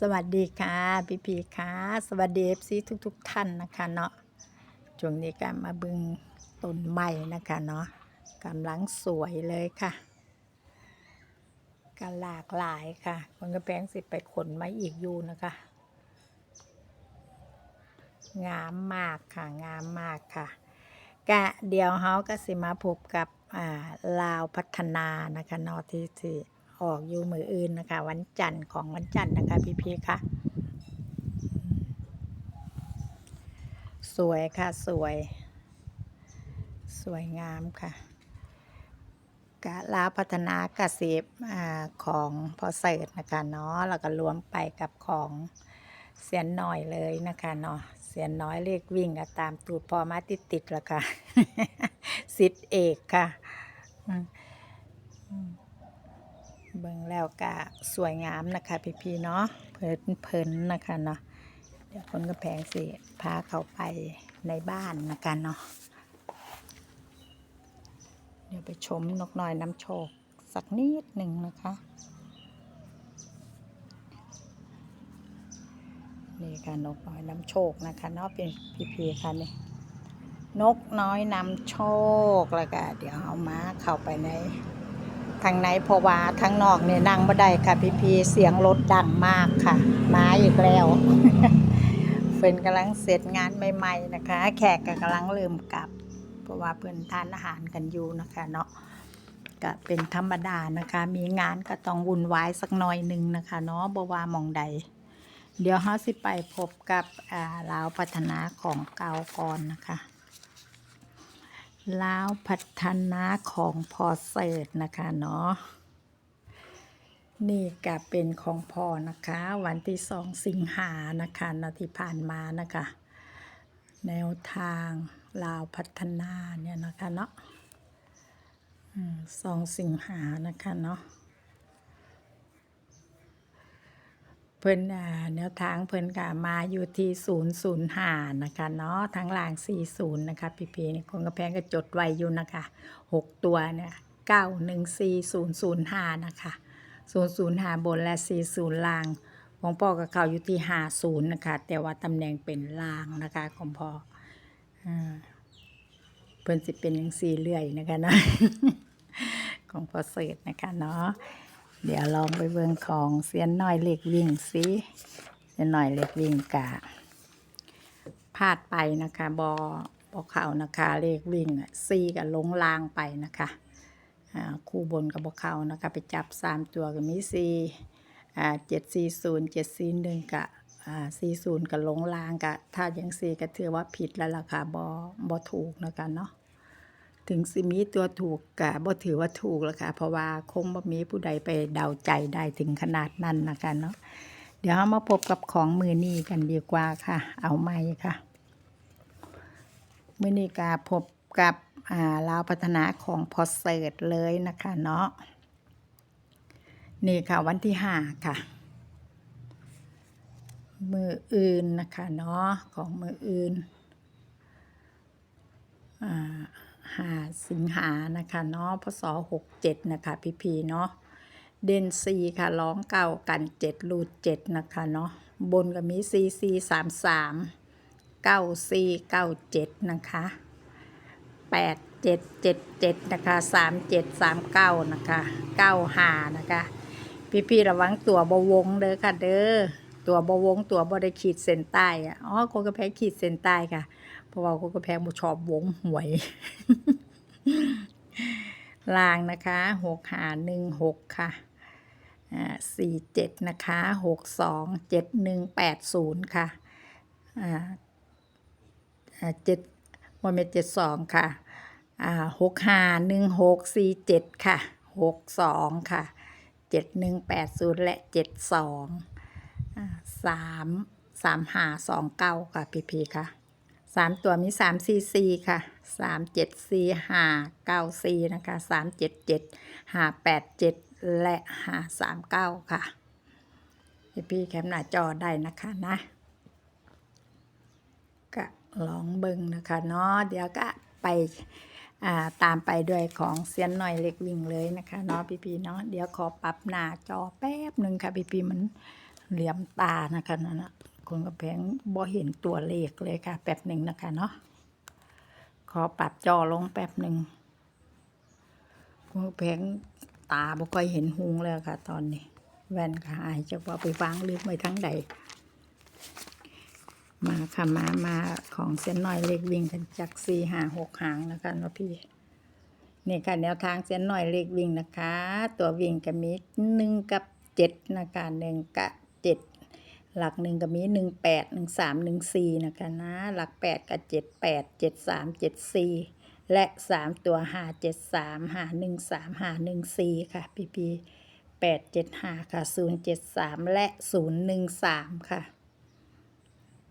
สวัสดีค่ะพี่พีค่ะ สวัสดีเอฟซีทุกๆทท่านนะคะเนาะช่วงนี้ก็มาบึงต้นไม้นะคะเนาะกำลังสวยเลยค่ะก็หลากหลายค่ะ คนกระแพงสิไปขนมาอีกอยู่นะคะ งามมากค่ะงามมากค่ะ กะเดี๋ยวเฮาก็สิมาพบกับอ่าลาวพัฒนานะคะเนาะที่ที่ ออกอยู่มืออื่นนะคะ วันจันทร์ของวันจันทร์นะคะพี่พีค่ะ สวยค่ะสวย สวยงามค่ะกะลาพัฒนากระสิบอของพอเสิร์ตนะคะเนาะแล้วก็รวมไปกับของเสียนหน่อยเลยนะคะเนาะเสียนน้อยเลขวิ่งก็ตามตูดพอมาติดติดๆแล้วค่ะสิทธิเอกค่ะ เบิ่งแล้วก็สวยงามนะคะพี่พีเนาะเพลินเพลินๆนะคะเนาะเดี๋ยวคนก็แพงสิพาเขาไปในบ้านนะคะเนาะเดี๋ยวไปชมนกน้อยน้ำโชคสักนิดหนึ่งนะคะนี่ค่ะนกน้อยน้ำโชคนะคะเนาะเป็นพี่พีค่ะนี่นกน้อยนำโชคแล้วก็เดี๋ยวเอามาเข้าไปใน ทางในเพราะว่าทางนอกเนี่ยนั่งไม่ได้ค่ะพี่พีเสียงรถดังมากค่ะ มาอีกแล้วเฟินกำลังเสร็จงานใหม่ ๆนะคะ แขกก็กำลังเริ่มกลับ เพราะว่าเพื่อนทานอาหารกันอยู่นะคะเนาะก็เป็นธรรมดานะคะ มีงานก็ต้องวุ่นวายสักหน่อยหนึ่งนะคะเนาะบว่ามองใด เดี๋ยวเฮาสิไปพบกับอ่าลาวพัฒนาของเก่าก่อนนะคะ ลาวพัฒนาของพอเสิร์ตนะคะเนาะนี่ก็เป็นของพอนะคะ วันที่สองสิงหานะคะนาที่ผ่านมานะคะ แนวทางลาวพัฒนาเนี่ยนะคะเนาะสองสิงหานะคะเนาะ เพิ่นอ่าแนวทางเพิ่นก็มาอยู่ที่ศูนย์ศูนย์ห้านะคะเนาะทางล่างสี่ศูนย์นะคะพี่พีนี่คนกระแพงก็จดไว้อยู่นะคะหกตัวเนี่ยเก้าหนึ่งสี่ศูนย์ศูนย์ห้านะคะศูนย์ศูนย์ห้าบนและสี่ศูนย์ล่าง ของพ่อกับเขาอยู่ที่ห้าศูนย์นะคะแต่ว่าตำแหน่งเป็นล่างนะคะของพ่ออเพิ่นสิเป็นยังสี่เรื่อยนะคะนะของพ่อเสิร์ตนะคะเนาะ เดี๋ยวลองไปเบิ่งของเสียนหน้อยเล็กวิ่งสิเสียนหน้อยเล็กวิ่งกะพลาดไปนะคะบอบอเข่านะคะเลขวิ่งอะซีกับลงลางไปนะคะอ่าคู่บนกับบอเข่านะคะไปจับสามตัวกับมีซีอ่าเจ็ดสี่ศูนย์เจ็ดสี่หนึ่งกะอ่าสี่ศูนย์กับลงลางกะถ้ายังซีก็ถือว่าผิดแล้วล่ะค่ะบอบอถูกนะคะเนาะ ถึงสิมีตัวถูกกะบ่ถือว่าถูกแล้วค่ะ เพราะว่าคงบ่มีผู้ใดไปเดาใจได้ถึงขนาดนั้นนะคะเนาะเดี๋ยวเรามาพบกับของมือนี้กันดีกว่าค่ะ เอาใหม่ค่ะ มือนี้กาพบกับอ่าลาวพัฒนาของพอเสิร์ตเลยนะคะเนาะนี่ค่ะวันที่ห้าค่ะ มืออื่นนะคะเนาะของมืออื่นอ่า หาสิงหานะคะเนาะพศหกเจ็ดนะคะพี่พีเนาะเดนซีค่ะร้องเก่ากันเจ็ดรูดเจ็ดนะคะเนาะบนก็มีซีซีสามสามเก้าซีเก้าเจ็ดนะคะแปดเจ็ดเจ็ดเจ็ดนะคะสามเจ็ดสามเก้านะคะเก้าหานะคะ พี่พี่ระวังตัวบวงเด้อค่ะเด้อตัวบวงตัวบได้ขีดเส้นใต้อะอ๋อคกระแพงขีดเส้นใต้ค่ะ เพราะว่าคนกระแพงบ่ชอบวงหวย ลางนะคะหกหาหนึ่งหกค่ะอ่าสี่เจ็ดนะคะหกสองเจ็ดหนึ่งแปดศูนย์ค่ะอ่าอ่าเจ็ดวันเมเจ็ดสองค่ะอ่าหกหาหนึ่งหกสี่เจ็ดค่ะหกสองค่ะเจ็ดหนึ่งแปดศูนย์และเจ็ดสองสามสามหาสองเก้าค่ะพีพีค่ะ สามตัวมีสามซีซีค่ะสามเจ็ดซีห้าเก้าซีนะคะสามเจ็ดเจ็ดห้าแปดเจ็ดและห้าสามเก้าค่ะพี่พี่แคปหน้าจอได้นะคะนะก็ลองเบิ่งนะคะเนาะเดี๋ยวก็ไปอ่าตามไปด้วยของเซียนหน่อยเล็กวิ่งเลยนะคะเนาะพี่พี่เนาะเดี๋ยวขอปรับหน้าจอแป๊บหนึ่งค่ะพี่พี่มันเหลี่ยมตานะคะนั่นนะ คนกระแพงบ่เห็นตัวเลขเลยค่ะ แป๊บหนึ่งนะคะเนาะขอปรับจอลงแป๊บหนึ่งคนกระแพงตาบ่ค่อยเห็นหุงเลยค่ะ ตอนนี้ แว่นก็หายจะว่าไปวางลืมไว้ทั้งใด มาค่ะมามาของเส้นน้อยเล็กวิ่งกันจากสี่หาหกหางนะคะเนาะพี่นี่ค่ะแนวทางเส้นหน่อยเลขวิ่งนะคะ ตัววิ่งก็มีหนึ่งกับเจ็ดนะคะหนึ่งกับเจ็ด หลักหนึ่งก็มีหนึ่งแปดหนึ่งสามหนึ่งสี่นะคะนะ หลักแปดกับเจ็ดแปดเจ็ดสามเจ็ดสี่และสามตัวหาเจ็ดสามหาหนึ่งสามหาหนึ่งสี่ค่ะพี่พีแปดเจ็ดหาค่ะศูนย์เจ็ดสามและศูนย์หนึ่งสามค่ะ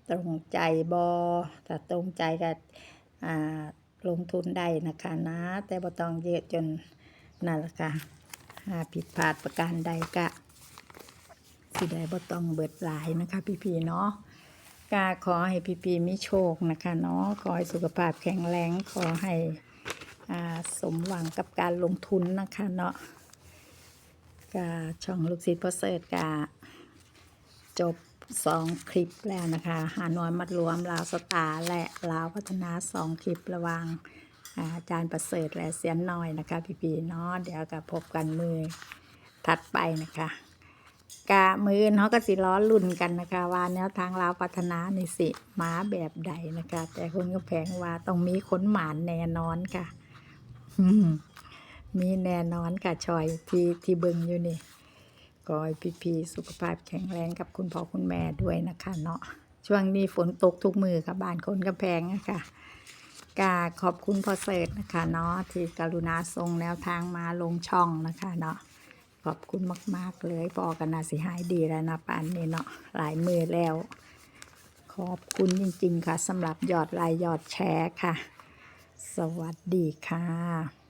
ตรงใจบอถ้าตรงใจก็อ่าลงทุนได้นะคะนะ แต่บ่ต้องเยอะจนนั่นละค่ะหาผิดพลาดประการใดก็ สิได้บ่ต้องเบิดหลายนะคะ พี่ๆเนาะกาขอให้พี่ๆมีโชคนะคะเนาะขอให้สุขภาพแข็งแรงขอให้อ่าสมหวังกับการลงทุนนะคะเนาะกาช่องลูกศิษย์พ่อเสิร์ตกาจบสองคลิปแล้วนะคะหาน้อยมัดรวมลาวสตาและลาวพัฒนาสองคลิประวางอาจารย์ประเสริฐและเสียนน้อยนะคะ พี่ๆเนาะเดี๋ยวก็พบกันมือถัดไปนะคะ กะมืออนเขาก็สิล้อลุ่นกันนะคะ ว่าแนวทางลาวพัฒนาในสิมาแบบใดนะคะ แต่คนก็แพงว่าต้องมีขนหมานแน่นอนค่ะมีแน่นอนค่ะชอยที่ที่เบิงอยู่นี่ก็ให้พี่ๆสุขภาพแข็งแรงกับคุณพ่อคุณแม่ด้วยนะคะ เนาะช่วงนี้ฝนตกทุกมือค่ะบ้านคนกระแพงนะคะกาขอบคุณพ่อเสิร์ตนะคะเนาะที่กรุณาส่งแนวทางมาลงช่องนะคะเนาะ ขอบคุณมาก ๆ เลยพอกันนาสิหายดีแล้วนะปานนี้เนาะหลายมือแล้ว ขอบคุณจริง ๆ ค่ะสำหรับยอดไลค์ยอดแชร์ค่ะ สวัสดีค่ะ